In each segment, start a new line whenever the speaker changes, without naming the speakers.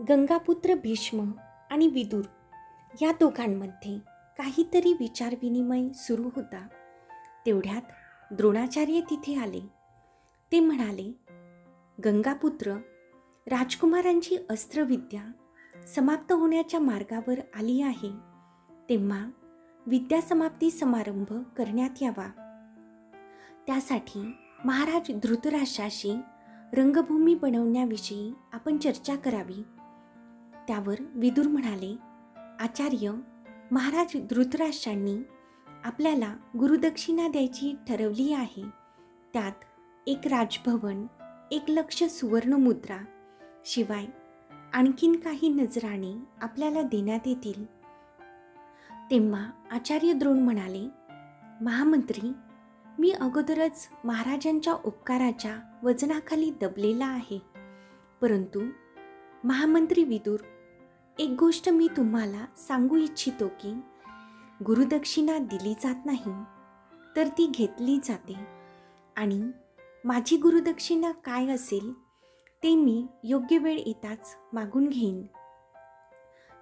गंगापुत्र भीष्म आणि विदुर या दोघांमध्ये काहीतरी विचारविनिमय सुरू होता. तेवढ्यात द्रोणाचार्य तिथे आले. ते म्हणाले गंगापुत्र राजकुमारांची अस्त्रविद्या समाप्त होण्याच्या मार्गावर आली आहे. तेव्हा विद्यासमाप्ती समारंभ करण्यात यावा. त्यासाठी महाराज धृतराष्ट्राशी रंगभूमी बनवण्याविषयी आपण चर्चा करावी. त्यावर विदुर म्हणाले आचार्य महाराज धृतराष्ट्रांनी आपल्याला गुरुदक्षिणा द्यायची ठरवली आहे. त्यात एक राजभवन एक लक्ष सुवर्णमुद्रा शिवाय आणखीन काही नजराणे आपल्याला देण्यात येतील. तेव्हा आचार्य द्रोण म्हणाले महामंत्री मी अगोदरच महाराजांच्या उपकाराच्या वजनाखाली दबलेला आहे. परंतु महामंत्री विदुर एक गोष्ट मी तुम्हाला सांगू इच्छितो की गुरुदक्षिणा दिली जात नाही तर ती घेतली जाते. आणि माझी गुरुदक्षिणा काय असेल ते मी योग्य वेळ येताच मागून घेईन.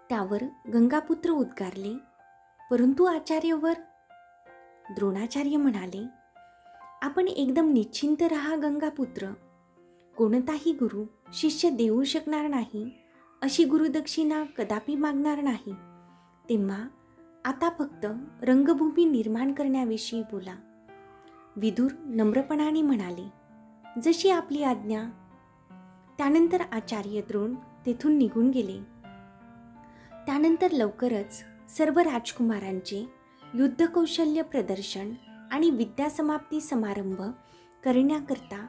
त्यावर गंगापुत्र उद्गारले परंतु आचार्यवर? द्रोणाचार्य म्हणाले आपण एकदम निश्चिंत रहा गंगापुत्र. कोणताही गुरु शिष्य देऊ शकणार नाही. अशी गुरुदक्षिणा कदापि मागणार नाही. तेव्हा आता फक्त रंगभूमी निर्माण करण्याविषयी बोला. विदुर नम्रपणाने म्हणाले जशी आपली आज्ञा. त्यानंतर आचार्य द्रोण तेथून निघून गेले. त्यानंतर लवकरच सर्व राजकुमारांचे युद्धकौशल्य प्रदर्शन आणि विद्यासमाप्ती समारंभ करण्याकरता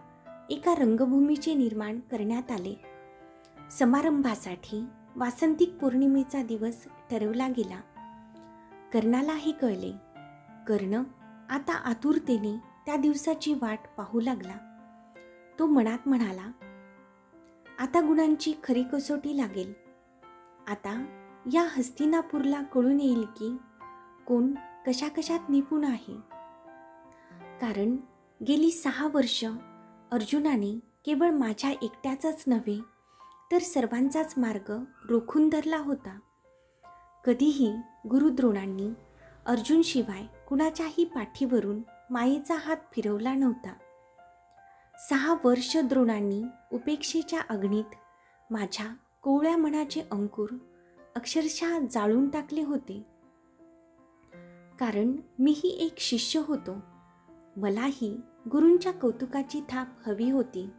एका रंगभूमीचे निर्माण करण्यात आले. समारंभासाठी वासंतिक पौर्णिमेचा दिवस ठरवला गेला. कर्णाला हे कळले. कर्ण आता आतुरतेने त्या दिवसाची वाट पाहू लागला. तो मनात म्हणाला आता गुणांची खरी कसोटी लागेल. आता या हस्तिनापूरला कळून येईल की कोण कशाकशात निपुण आहे. कारण गेली सहा वर्ष अर्जुनाने केवळ माझ्या एकट्याचाच नव्हे तर सर्वांचाच मार्ग रोखून धरला होता. कधीही गुरुद्रोणांनी अर्जुनशिवाय कुणाच्याही पाठीवरून मायेचा हात फिरवला नव्हता. सहा वर्ष द्रोणांनी उपेक्षेच्या अग्नीत माझ्या कोवळ्या मनाचे अंकुर अक्षरशः जाळून टाकले होते. कारण मीही एक शिष्य होतो. मलाही गुरूंच्या कौतुकाची थाप हवी होती.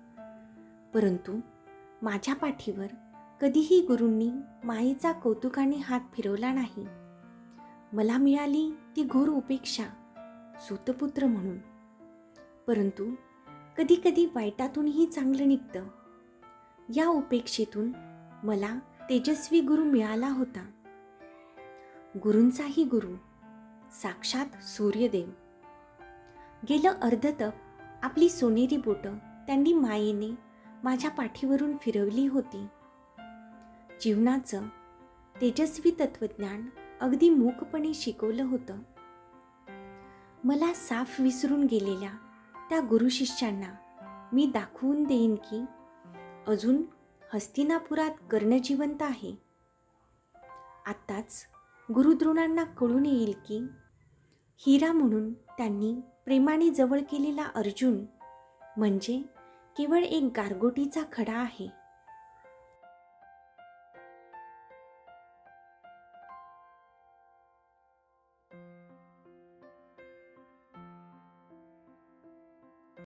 परंतु माझ्या पाठीवर कधीही गुरूंनी मायेचा कौतुकाने हात फिरवला नाही. मला मिळाली ती घोर उपेक्षा सुतपुत्र म्हणून. परंतु कधीकधी वाईटातूनही चांगलं निघतं. या उपेक्षेतून मला तेजस्वी गुरु मिळाला होता. गुरूंचाही गुरु साक्षात सूर्यदेव. गेलं अर्धतप आपली सोनेरी बोटं त्यांनी मायेने माझ्या पाठीवरून फिरवली होती. जीवनाचं तेजस्वी तत्वज्ञान अगदी मूकपणे शिकवलं होतं. मला साफ विसरून गेलेल्या त्या गुरुशिष्यांना मी दाखवून देईन की अजून हस्तिनापुरात कर्णजिवंत आहे. आत्ताच गुरुद्रोणांना कळून येईल की हिरा म्हणून त्यांनी प्रेमाने जवळ केलेला अर्जुन म्हणजे केवळ एक गारगोटीचा खडा आहे.